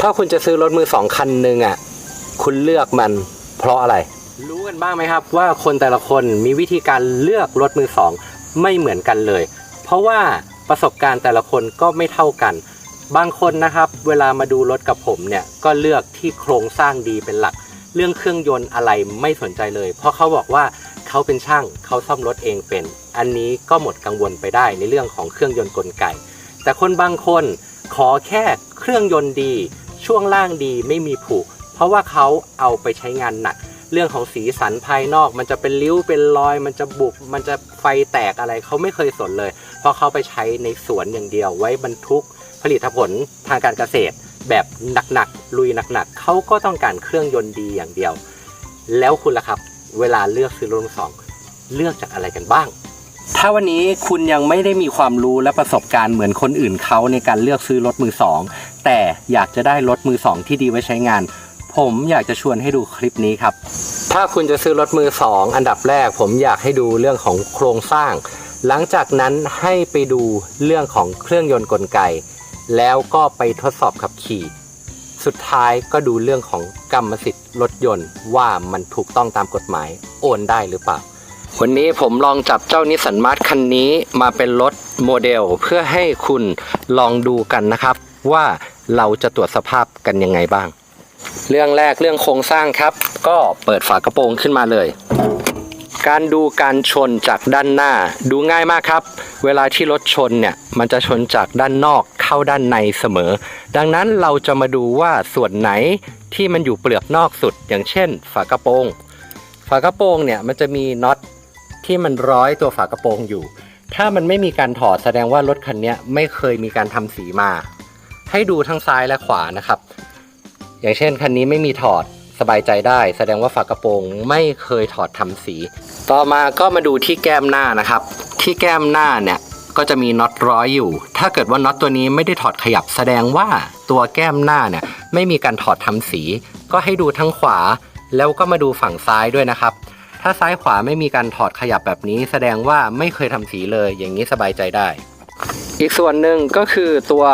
ถ้าคุณจะซื้อรถมือสองคันหนึ่งอะ คุณเลือกมันเพราะอะไร รู้กันบ้างไหมครับ ว่าคนแต่ละคนมีวิธีการเลือกรถมือสองไม่เหมือนกันเลย เพราะว่าประสบการณ์แต่ละคนก็ไม่เท่ากัน บางคนนะครับ เวลามาดูรถกับผมเนี่ยก็เลือกที่โครงสร้างดีเป็นหลัก เรื่องเครื่องยนต์อะไรไม่สนใจเลย เพราะเขาบอกว่าเขาเป็นช่างเขาซ่อมรถเองเป็น อันนี้ก็หมดกังวลไปได้ในเรื่องของเครื่องยนต์กลไก แต่คนบางคน ขอแค่เครื่องยนต์ดี ช่วงล่างดีไม่มีผุ เพราะว่าเขาเอาไปใช้งานหนัก เรื่องของสีสันภายนอก มันจะเป็นริ้วเป็นรอย มันจะบุบมันจะไฟแตกอะไรเขาไม่เคยสนเลย เพราะเขาไปใช้ในสวนอย่างเดียวไว้บรรทุกผลิตผลทางการเกษตร แบบหนักๆลุยหนักๆเขาก็ต้องการเครื่องยนต์ดีอย่างเดียว แล้วคุณล่ะครับ เวลาเลือกซื้อรถมือสอง เลือกจากอะไรกันบ้าง ถ้าวันนี้คุณยังไม่ได้มีความรู้และประสบการณ์เหมือนคนอื่นเขาในการเลือกซื้อรถมือสองแต่อยากจะได้รถมือสองที่ดีไว้ใช้งาน ผมอยากจะชวนให้ดูคลิปนี้ครับ ถ้าคุณจะซื้อรถมือสองอันดับแรก ผมอยากให้ดูเรื่องของโครงสร้าง หลังจากนั้นให้ไปดูเรื่องของเครื่องยนต์กลไก แล้วก็ไปทดสอบขับขี่ สุดท้ายก็ดูเรื่องของกรรมสิทธิ์รถยนต์ว่ามันถูกต้องตามกฎหมายโอนได้หรือเปล่า วันนี้ผมลองจับเจ้านิสสันมาร์ทคันนี้มาเป็นรถโมเดลเพื่อให้คุณลองดูกันนะครับ ว่าเราจะตรวจสภาพกันยังไงบ้าง เรื่องแรกเรื่องโครงสร้างครับ ก็เปิดฝากระโปรงขึ้นมาเลย การดูการชนจากด้านหน้า ดูง่ายมากครับ เวลาที่รถชนเนี่ยมันจะชนจากด้านนอกเข้าด้านในเสมอ ดังนั้นเราจะมาดูว่าส่วนไหนที่มันอยู่เปลือกนอกสุด อย่างเช่น ฝากระโปรง ฝากระโปรงเนี่ยมันจะมีน็อต ที่มันร้อยตัวฝากระโปรงอยู่ ถ้ามันไม่มีการถอดแสดงว่ารถคันนี้ไม่เคยมีการทำสีมา ให้ดูทั้งซ้ายและขวานะครับ อย่างเช่นคันนี้ไม่มีถอดสบายใจได้ แสดงว่าฝากระโปรงไม่เคยถอดทำสี ต่อมาก็มาดูที่แก้มหน้านะครับ ที่แก้มหน้าเนี่ยก็จะมีน็อตร้อยอยู่ ถ้าเกิดว่าน็อตตัวนี้ไม่ได้ถอดขยับแสดงว่าตัวแก้มหน้าเนี่ยไม่มีการถอดทำสี ก็ให้ดูทั้งขวา แล้วก็มาดูฝั่งซ้ายด้วยนะครับ ถ้าซ้ายขวาไม่มีการถอดขยับแบบนี้ แสดงว่าไม่เคยทำสีเลย อย่างนี้สบายใจได้ อีกส่วนหนึ่งก็คือตัว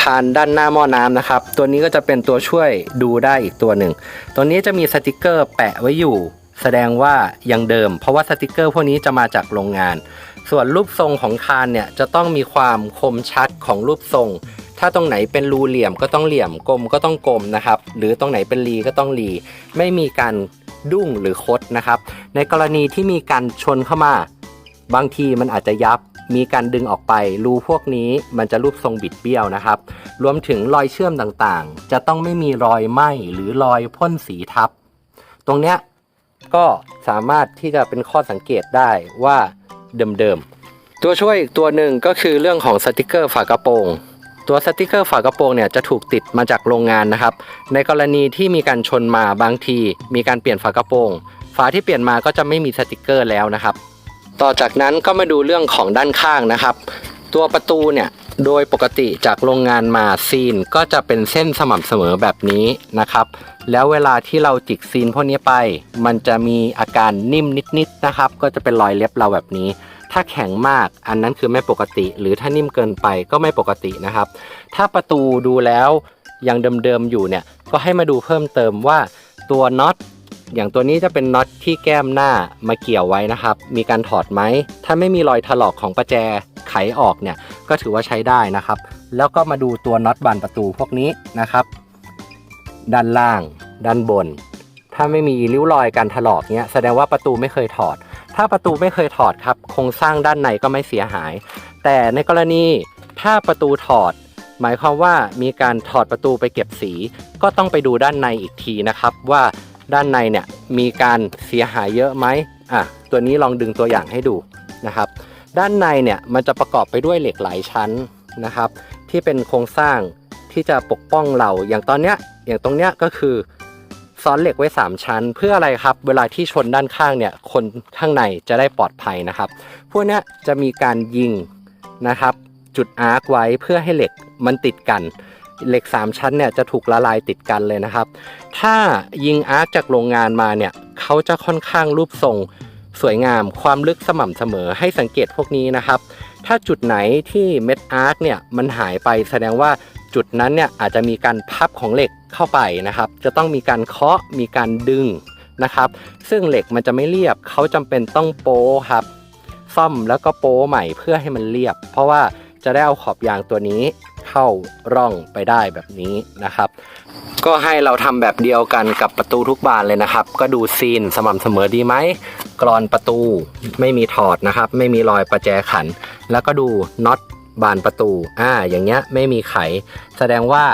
คานด้านหน้าหม้อน้ำนะครับ ตัวนี้ก็จะเป็นตัวช่วยดูได้อีกตัวหนึ่ง ตัวนี้จะมีสติกเกอร์แปะไว้อยู่ แสดงว่ายังเดิม เพราะว่าสติกเกอร์พวกนี้จะมาจากโรงงาน ส่วนรูปทรงของคานเนี่ยจะต้องมีความคมชัดของรูปทรง ถ้าตรงไหนเป็นรูเหลี่ยมก็ต้องเหลี่ยมกลมก็ต้องกลมนะครับ หรือตรงไหนเป็นรีก็ต้องรี ไม่มีการ ดุ้งหรือคดนะครับ ในกรณีที่มีการชนเข้ามา บางทีมันอาจจะยับมีการดึงออกไป รูพวกนี้มันจะรูปทรงบิดเบี้ยวนะครับ รวมถึงรอยเชื่อมต่างๆ จะต้องไม่มีรอยไหม้หรือรอยพ่นสีทับ ตรงเนี้ยก็สามารถที่จะเป็นข้อสังเกตได้ว่าเดิมๆ ตัวช่วยอีกตัวหนึ่งก็คือเรื่องของสติกเกอร์ฝากระโปรง ตัวสติกเกอร์ฝากระโปรงเนี่ยจะถูกติดมาจากโรงงานนะครับ ในกรณีที่มีการชนมาบางที มีการเปลี่ยนฝากระโปรง ฝาที่เปลี่ยนมาก็จะไม่มีสติกเกอร์แล้วนะครับ ต่อจากนั้นก็มาดูเรื่องของด้านข้างนะครับ ตัวประตูเนี่ยโดยปกติจากโรงงานมาซีนก็จะเป็นเส้นสม่ำเสมอแบบนี้นะครับ แล้วเวลาที่เราจิกซีนพวกนี้ไป มันจะมีอาการนิ่มนิดๆนะครับ ก็จะเป็นรอยเล็บเราแบบนี้ ถ้าแข็งมากอันนั้นคือไม่ปกติ หรือถ้านิ่มเกินไปก็ไม่ปกตินะครับ ถ้าประตูดูแล้วยังเดิมๆอยู่เนี่ยก็ให้มาดูเพิ่มเติมว่าตัวน็อตอย่างตัวนี้จะเป็นน็อตที่แก้มหน้ามาเกี่ยวไว้นะครับ มีการถอดไหม ถ้าไม่มีรอยถลอกของประแจไขออกเนี่ย ก็ถือว่าใช้ได้นะครับ แล้วก็มาดูตัวน็อตบานประตูพวกนี้นะครับ ด้านล่าง ด้านบน ถ้าไม่มีริ้วรอยการถลอกเนี้ยแสดงว่าประตูไม่เคยถอด ถ้าประตูไม่เคยถอดครับโครงสร้างด้านในก็ไม่เสียหาย แต่ในกรณีถ้าประตูถอด หมายความว่ามีการถอดประตูไปเก็บสี ก็ต้องไปดูด้านในอีกทีนะครับ ว่าด้านในเนี่ยมีการเสียหายเยอะไหมอะตัวนี้ลองดึงตัวอย่างให้ดูนะครับ ด้านในเนี่ยมันจะประกอบไปด้วยเหล็กหลายชั้นนะครับ ที่เป็นโครงสร้างที่จะปกป้องเราอย่างตอนเนี้ยอย่างตรงเนี้ยก็คือ ซ้อนเหล็กไว้ 3 ชั้น เพื่ออะไรครับ เวลาที่ชนด้านข้างเนี่ย คนข้างในจะได้ปลอดภัยนะครับ พวกนี้จะมีการยิงนะครับ จุดอาร์คไว้เพื่อให้เหล็กมันติดกันเหล็ก 3 ชั้นเนี่ยจะถูกละลายติดกันเลยนะครับ ถ้ายิงอาร์คจากโรงงานมาเนี่ยเขาจะค่อนข้างรูปทรงสวยงาม ความลึกสม่ำเสมอให้สังเกตพวกนี้นะครับ ถ้าจุดไหนที่เม็ดอาร์คเนี่ยมันหายไปแสดงว่า จุดนั้นเนี่ยอาจจะมีการพับของเหล็กเข้าไปนะครับ จะต้องมีการเคาะมีการดึงนะครับ ซึ่งเหล็กมันจะไม่เรียบเขาจำเป็นต้องโป้ครับ ซ่อมแล้วก็โป้ใหม่เพื่อให้มันเรียบ เพราะว่าจะได้เอาขอบยางตัวนี้เข้าร่องไปได้แบบนี้นะครับ ก็ให้เราทำแบบเดียวกันกับประตูทุกบานเลยนะครับ ก็ดูซีนสม่ำเสมอดีไหมกรอนประตูไม่มีถอดนะครับ ไม่มีรอยประแจขัน แล้วก็ดูน็อต บานประตู อ่า อย่างเงี้ยไม่มีไข แสดงว่า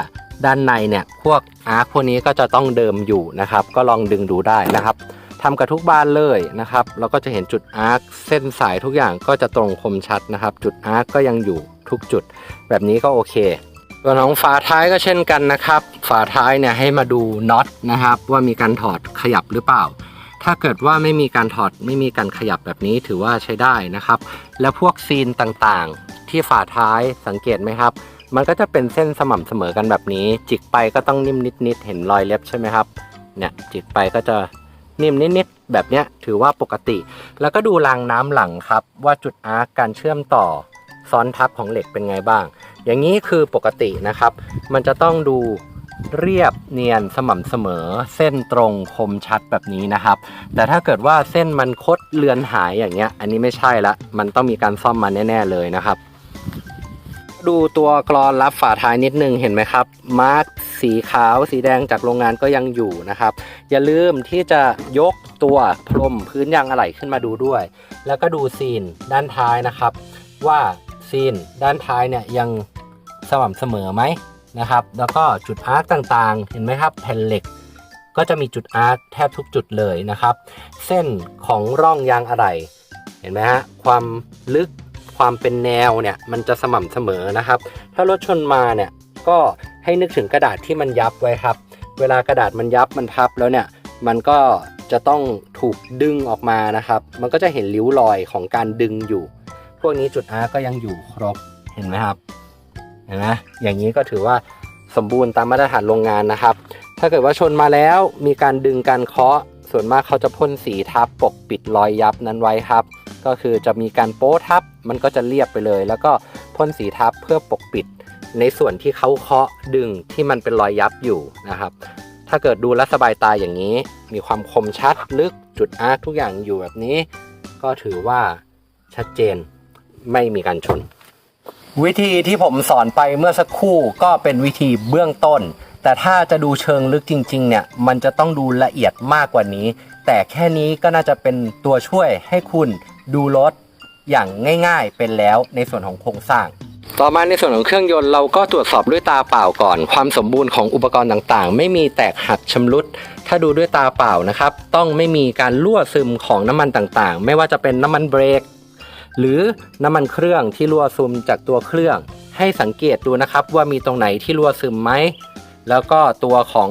ด้านในเนี่ยพวกอาร์คพวกนี้ก็จะต้องเดิมอยู่นะครับ ก็ลองดึงดูได้นะครับทำกับทุกบ้านเลยนะครับเราก็จะเห็นจุดอาร์คเส้นสายทุกอย่างก็จะตรงคมชัดนะครับ จุดอาร์คก็ยังอยู่ทุกจุด แบบนี้ก็โอเคส่วนของฝาท้ายก็เช่นกันนะครับ ฝาท้ายเนี่ยให้มาดูน็อตนะครับ ว่ามีการถอดขยับหรือเปล่า ถ้าเกิดว่าไม่มีการถอดไม่มีการขยับแบบนี้ถือว่าใช้ได้นะครับ แล้วพวกซีนต่างๆ ที่ฝาท้ายสังเกตไหมครับ มันก็จะเป็นเส้นสม่ำเสมอกันแบบนี้ จิกไปก็ต้องนิ่มนิดๆเห็นรอยเล็บใช่ไหมครับเนี่ยจิกไปก็จะนิ่มนิดๆแบบเนี้ยถือว่าปกติ แล้วก็ดูรางน้ำหลังครับ ว่าจุดอาร์คการเชื่อมต่อซ้อนทับของเหล็กเป็นไงบ้าง อย่างนี้คือปกตินะครับ มันจะต้องดู เรียบเนียนสม่ำเสมอ เส้นตรงคมชัดแบบนี้นะครับ แต่ถ้าเกิดว่าเส้นมันคดเลือนหายอย่างเงี้ย อันนี้ไม่ใช่ละ มันต้องมีการซ่อมมาแน่ ๆ เลยนะครับ ดูตัวกรอนรับฝาท้ายนิดนึงเห็นไหมครับ มาร์กสีขาวสีแดงจากโรงงานก็ยังอยู่นะครับ อย่าลืมที่จะยกตัวพรมพื้นยางอะไหล่ขึ้นมาดูด้วย แล้วก็ดูซีนด้านท้ายนะครับ ว่าซีนด้านท้ายเนี่ยยังสม่ำเสมอไหม นะครับ แล้วก็จุดอาร์คต่างๆ เห็นไหมครับ แผ่นเหล็ก ก็จะมีจุดอาร์คแทบทุกจุดเลยนะครับ เส้นของร่องยางอะไหล่เห็นไหมฮะความลึกความเป็นแนวเนี่ยมันจะสม่ำเสมอนะครับ ถ้ารถชนมาเนี่ยก็ให้นึกถึงกระดาษที่มันยับไว้ครับ เวลากระดาษมันยับมันพับแล้วเนี่ยมันก็จะต้องถูกดึงออกมานะครับ มันก็จะเห็นริ้วรอยของการดึงอยู่ พวกนี้จุดอาร์ก็ยังอยู่ครบเห็นไหมครับ เห็นไหมอย่างนี้ก็ถือว่าสมบูรณ์ตามมาตรฐานโรงงานนะครับ ถ้าเกิดว่าชนมาแล้วมีการดึงการเคาะ ส่วนมากเขาจะพ่นสีทับปกปิดรอยยับนั้นไว้ครับ ก็คือจะมีการโป๊ทับมันก็จะเรียบไปเลย แล้วก็พ่นสีทับเพื่อปกปิด ในส่วนที่เขาเคาะดึงที่มันเป็นรอยยับอยู่นะครับ ถ้าเกิดดูแลสบายตาอย่างนี้ มีความคมชัดลึกจุดอาร์ทุกอย่างอยู่แบบนี้ ก็ถือว่าชัดเจนไม่มีการชน วิธีที่ผมสอนไปเมื่อสักครู่ก็เป็นวิธีเบื้องต้น แต่ถ้าจะดูเชิงลึกจริงๆเนี่ยมันจะต้องดูละเอียดมากกว่านี้ แต่แค่นี้ก็น่าจะเป็นตัวช่วยให้คุณดูรถอย่างง่ายๆเป็นแล้วในส่วนของโครงสร้าง ต่อมาในส่วนของเครื่องยนต์เราก็ตรวจสอบด้วยตาเปล่าก่อน ความสมบูรณ์ของอุปกรณ์ต่างๆ ไม่มีแตกหักชำรุด ถ้าดูด้วยตาเปล่านะครับ ต้องไม่มีการรั่วซึมของน้ำมันต่างๆ ไม่ว่าจะเป็นน้ำมันเบรก หรือน้ำมันเครื่องที่รั่วซึมจากตัวเครื่อง ให้สังเกตดูนะครับว่ามีตรงไหนที่รั่วซึมไหมแล้วก็ตัวของ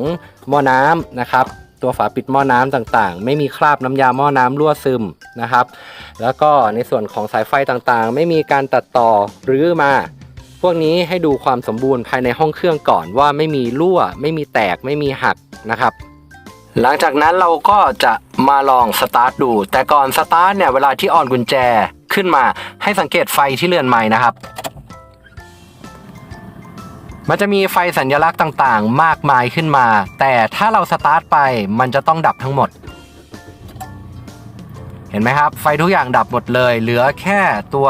หม้อน้ำนะครับ ตัวฝาปิดหม้อน้ำต่างๆ ไม่มีคราบน้ำยาหม้อน้ำรั่วซึมนะครับ แล้วก็ในส่วนของสายไฟต่างๆ ไม่มีการตัดต่อหรือมา พวกนี้ให้ดูความสมบูรณ์ภายในห้องเครื่องก่อนว่าไม่มีรั่ว ไม่มีแตกไม่มีหักนะครับหลังจากนั้นเราก็จะมาลองสตาร์ทดู แต่ก่อนสตาร์ทเนี่ยเวลาที่ออนกุญแจ ขึ้นมาให้สังเกตไฟที่เรือนไม้นะครับ มันจะมีไฟสัญลักษณ์ต่างๆ มากมายขึ้นมา แต่ถ้าเราสตาร์ทไปมันจะต้องดับทั้งหมด เห็นไหมครับ ไฟทุกอย่างดับหมดเลย เหลือแค่ตัว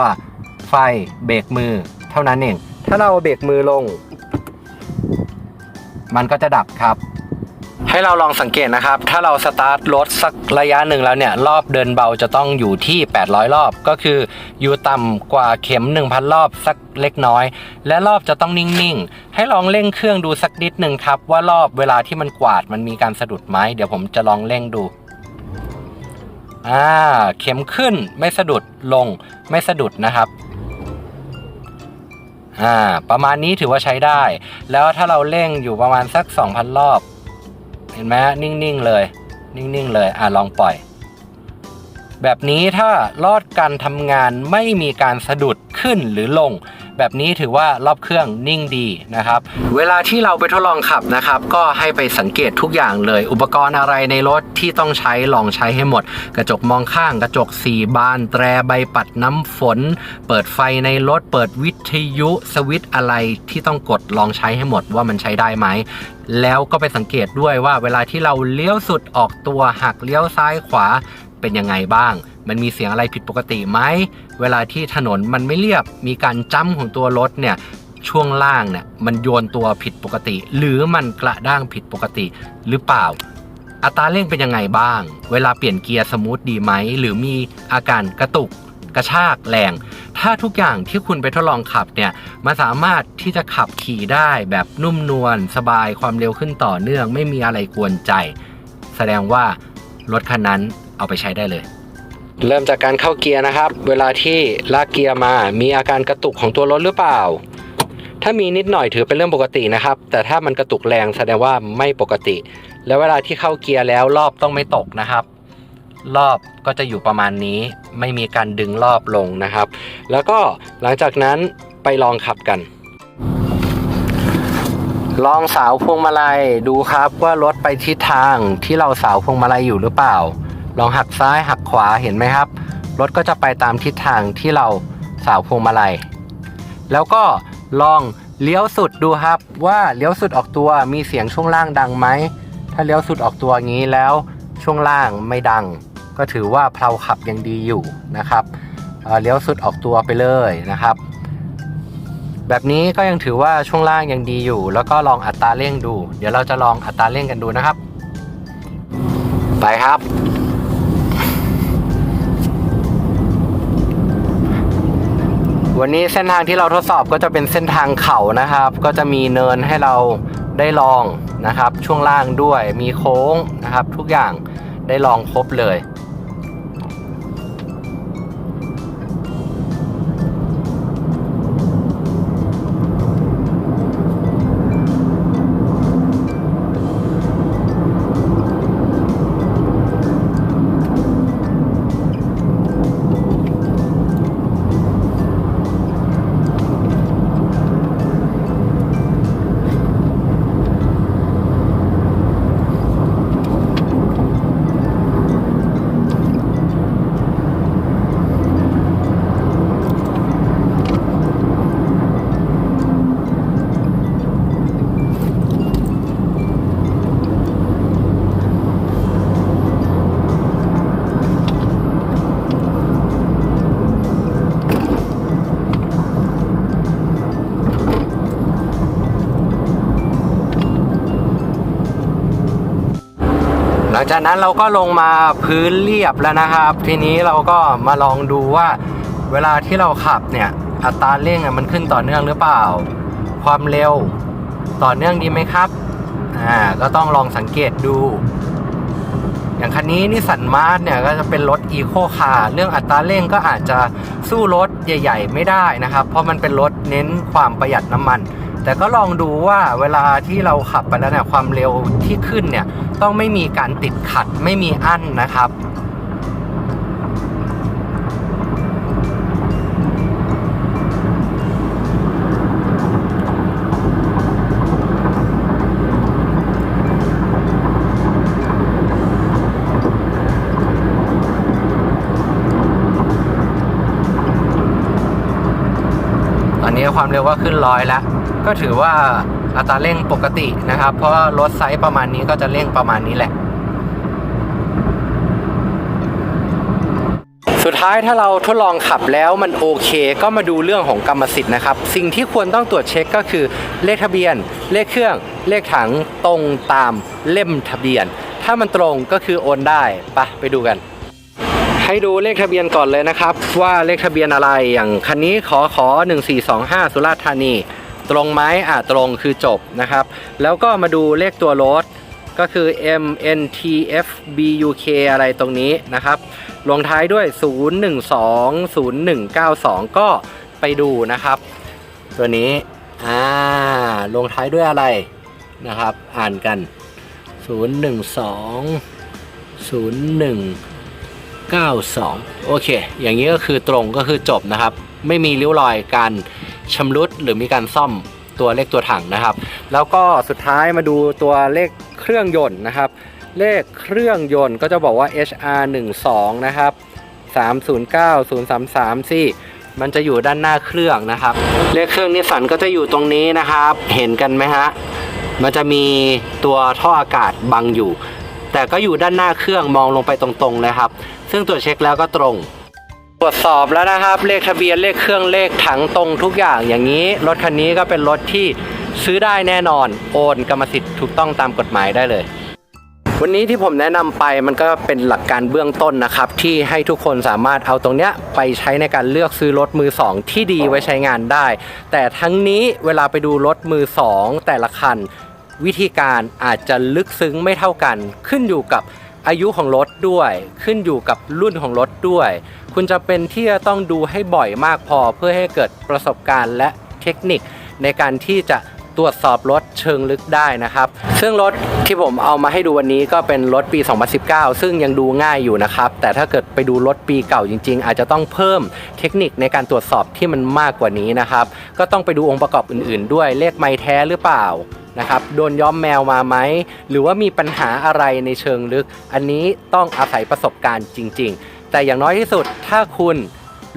ไฟเบรกมือ เท่านั้นเอง ถ้าเราเบรกมือลง มันก็จะดับครับ ให้เราลองสังเกตนะครับ ถ้าเราสตาร์ทรถสักระยะหนึ่งแล้วเนี่ย รอบเดินเบาจะต้องอยู่ที่ 800 รอบ ก็คืออยู่ต่ำกว่าเข็ม 1,000 รอบสักเล็กน้อย และรอบจะต้องนิ่งๆ ให้ลองเร่งเครื่องดูสักนิดหนึ่งครับ ว่ารอบเวลาที่มันกวาดมันมีการสะดุดไหมเดี๋ยวผมจะลองเร่งดูอ่าเข็มขึ้นไม่สะดุดลงไม่สะดุดนะครับอ่าประมาณนี้ถือว่าใช้ได้ แล้วถ้าเราเร่งอยู่ประมาณสัก 2,000 รอบ เห็นไหมฮะนิ่งๆเลย นิ่งๆเลยอ่าลองปล่อย แบบนี้ถ้าลอดการทำงานไม่มีการสะดุดขึ้นหรือลง แบบนี้ถือว่ารอบเครื่องนิ่งดีนะครับ เวลาที่เราไปทดลองขับนะครับ ก็ให้ไปสังเกตทุกอย่างเลย อุปกรณ์อะไรในรถที่ต้องใช้ลองใช้ให้หมด กระจกมองข้าง กระจกสี่บาน แตรใบปัดน้ำฝน เปิดไฟในรถ เปิดวิทยุสวิตอะไรที่ต้องกดลองใช้ให้หมดว่ามันใช้ได้ไหมแล้วก็ไปสังเกตด้วยว่าเวลาที่เราเลี้ยวสุดออกตัวหักเลี้ยวซ้ายขวาเป็นยังไงบ้าง มันมีเสียงอะไรผิดปกติไหมเวลาที่ถนนมันไม่เรียบมีการจ้ำของตัวรถเนี่ยช่วงล่างเนี่ยมันโยนตัวผิดปกติ หรือมันกระด้างผิดปกติหรือเปล่า อัตราเร่งเป็นยังไงบ้าง เวลาเปลี่ยนเกียร์สมูทดีไหม หรือมีอาการกระตุกกระชากแรง ถ้าทุกอย่างที่คุณไปทดลองขับเนี่ยมันสามารถที่จะขับขี่ได้แบบนุ่มนวลสบายความเร็วขึ้นต่อเนื่อง ไม่มีอะไรกวนใจ แสดงว่ารถคันนั้นเอาไปใช้ได้เลย เริ่มจากการเข้าเกียร์นะครับ เวลาที่ลากเกียร์มา มีอาการกระตุกของตัวรถหรือเปล่า ถ้ามีนิดหน่อยถือเป็นเรื่องปกตินะครับ แต่ถ้ามันกระตุกแรงแสดงว่าไม่ปกติ แล้วเวลาที่เข้าเกียร์แล้วรอบต้องไม่ตกนะครับ รอบก็จะอยู่ประมาณนี้ ไม่มีการดึงรอบลงนะครับ แล้วก็หลังจากนั้นไปลองขับกัน ลองสาวพวงมาลัยดูครับว่ารถไปทิศทางที่เราสาวพวงมาลัยอยู่หรือเปล่า ลองหักซ้ายหักขวาเห็นไหมครับ รถก็จะไปตามทิศทางที่เราสาวพวงมาลัย แล้วก็ลองเลี้ยวสุดดูครับ ว่าเลี้ยวสุดออกตัวมีเสียงช่วงล่างดังไหม ถ้าเลี้ยวสุดออกตัวงี้แล้วช่วงล่างไม่ดัง ก็ถือว่าเพลาขับยังดีอยู่นะครับเเลี้ยวสุดออกตัวไปเลยนะครับ แบบนี้ก็ยังถือว่าช่วงล่างยังดีอยู่ แล้วก็ลองอัตราเร่งดู เดี๋ยวเราจะลองอัตราเร่งกันดูนะครับ ไปครับ วันนี้เส้นทางที่เราทดสอบก็จะเป็นเส้นทางเขานะครับ ก็จะมีเนินให้เราได้ลองนะครับ ช่วงล่างด้วยมีโค้งนะครับ ทุกอย่างได้ลองครบเลย จากนั้นเราก็ลงมาพื้นเรียบแล้วนะครับ ทีนี้เราก็มาลองดูว่า เวลาที่เราขับเนี่ยอัตราเร่งมันขึ้นต่อเนื่องหรือเปล่า ความเร็วต่อเนื่องดีไหมครับอ่าก็ต้องลองสังเกตดู อย่างคันนี้นิสสันมาร์เนี่ยก็จะเป็นรถอีโคคาร์เรื่องอัตราเร่งก็อาจจะสู้รถใหญ่ ๆ ไม่ได้นะครับ เพราะมันเป็นรถเน้นความประหยัดน้ำมัน แต่ก็ลองดูว่าเวลาที่เราขับไปแล้วเนี่ยความเร็วที่ขึ้นเนี่ยต้องไม่มีการติดขัดไม่มีอั้นนะครับตอนนี้ความเร็วก็ขึ้นร้อยแล้ว ก็ถือว่าอัตราเร่งปกตินะครับ เพราะรถไซส์ประมาณนี้ก็จะเร่งประมาณนี้แหละ สุดท้ายถ้าเราทดลองขับแล้วมันโอเค ก็มาดูเรื่องของกรรมสิทธิ์นะครับ สิ่งที่ควรต้องตรวจเช็คก็คือเลขทะเบียน เลขเครื่อง เลขถังตรงตามเล่มทะเบียน ถ้ามันตรงก็คือโอนได้ไปะไปดูกันให้ดูเลขทะเบียนก่อนเลยนะครับ ว่าเลขทะเบียนอะไรอย่างคันนี้ขอขอ1425 สุราษฎร์ธานี ตรงไหมอะตรงคือจบนะครับ แล้วก็มาดูเลขตัวรถก็คือ M N T F B U K อะไรตรงนี้นะครับ ลงท้ายด้วย 012 0192 ก็ไปดูนะครับ ตัวนี้ อ่า ลงท้ายด้วยอะไรนะครับ อ่านกัน 012 01 92 โอเค อย่างนี้ก็คือตรงก็คือจบนะครับ ไม่มีริ้วรอยการ ชำรุดหรือมีการซ่อมตัวเลขตัวถังนะครับ แล้วก็สุดท้ายมาดูตัวเลขเครื่องยนต์นะครับ เลขเครื่องยนต์ก็จะบอกว่า HR 1 2นะครับ309 033สี่มันจะอยู่ด้านหน้าเครื่องนะครับ เลขเครื่องนิสสันก็จะอยู่ตรงนี้นะครับ เห็นกันไหมฮะมันจะมีตัวท่ออากาศบังอยู่ แต่ก็อยู่ด้านหน้าเครื่องมองลงไปตรงๆเลยครับ ซึ่งตรวจเช็คแล้วก็ตรง รวจสอบแล้วนะครับ เลขทะเบียนเลขเครื่องเลขถังตรงทุกอย่างอย่างนี้ รถคันนี้ก็เป็นรถที่ซื้อได้แน่นอน โอนกรรมสิทธิ์ถูกต้องตามกฎหมายได้เลย วันนี้ที่ผมแนะนำไปมันก็เป็นหลักการเบื้องต้นนะครับ ที่ให้ทุกคนสามารถเอาตรงเนี้ยไปใช้ในการเลือกซื้อรถมือสองที่ดีไว้ใช้งานได้ แต่ทั้งนี้เวลาไปดูรถมือสองแต่ละคัน วิธีการอาจจะลึกซึ้งไม่เท่ากัน ขึ้นอยู่กับอายุของรถด้วย ขึ้นอยู่กับรุ่นของรถด้วย คุณจะเป็นที่จะต้องดูให้บ่อยมากพอเพื่อให้เกิดประสบการณ์และเทคนิคในการที่จะตรวจสอบรถเชิงลึกได้นะครับ ซึ่งรถที่ผมเอามาให้ดูวันนี้ก็เป็นรถปี 2019 ซึ่งยังดูง่ายอยู่นะครับ แต่ถ้าเกิดไปดูรถปีเก่าจริง ๆ อาจจะต้องเพิ่มเทคนิคในการตรวจสอบที่มันมากกว่านี้นะครับ ก็ต้องไปดูองค์ประกอบอื่น ๆ ด้วยเลขไม้แท้หรือเปล่านะครับ โดนย้อมแมวมาไหม หรือว่ามีปัญหาอะไรในเชิงลึก อันนี้ต้องอาศัยประสบการณ์จริง ๆ แต่อย่างน้อยที่สุดถ้าคุณ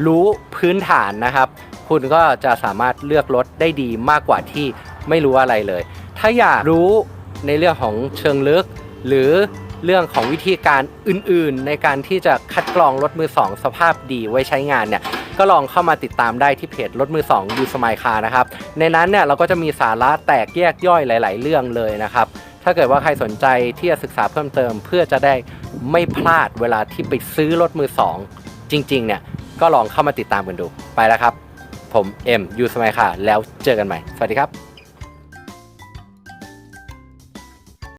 รู้พื้นฐานนะครับ คุณก็จะสามารถเลือกรถได้ดีมากกว่าที่ไม่รู้อะไรเลย ถ้าอยากรู้ในเรื่องของเชิงลึก หรือเรื่องของวิธีการอื่นๆ ในการที่จะคัดกรองรถมือสองสภาพดีไว้ใช้งานเนี่ยก็ลองเข้ามาติดตามได้ที่เพจรถมือ2ยูสมายคานะครับ ในนั้นเนี่ยเราก็จะมีสาระแตกแยกย่อยหลาย ๆ เรื่องเลยนะครับ ถ้าเกิดว่าใครสนใจที่จะศึกษาเพิ่มเติม เพื่อจะได้ ไม่พลาดเวลาที่ไปซื้อรถมือ2จริง ๆ เนี่ย ก็ลองเข้ามาติดตามกันดูไปแล้วครับ ผมเอ็มยูสมัยค่ะ แล้วเจอกันใหม่ สวัสดีครับ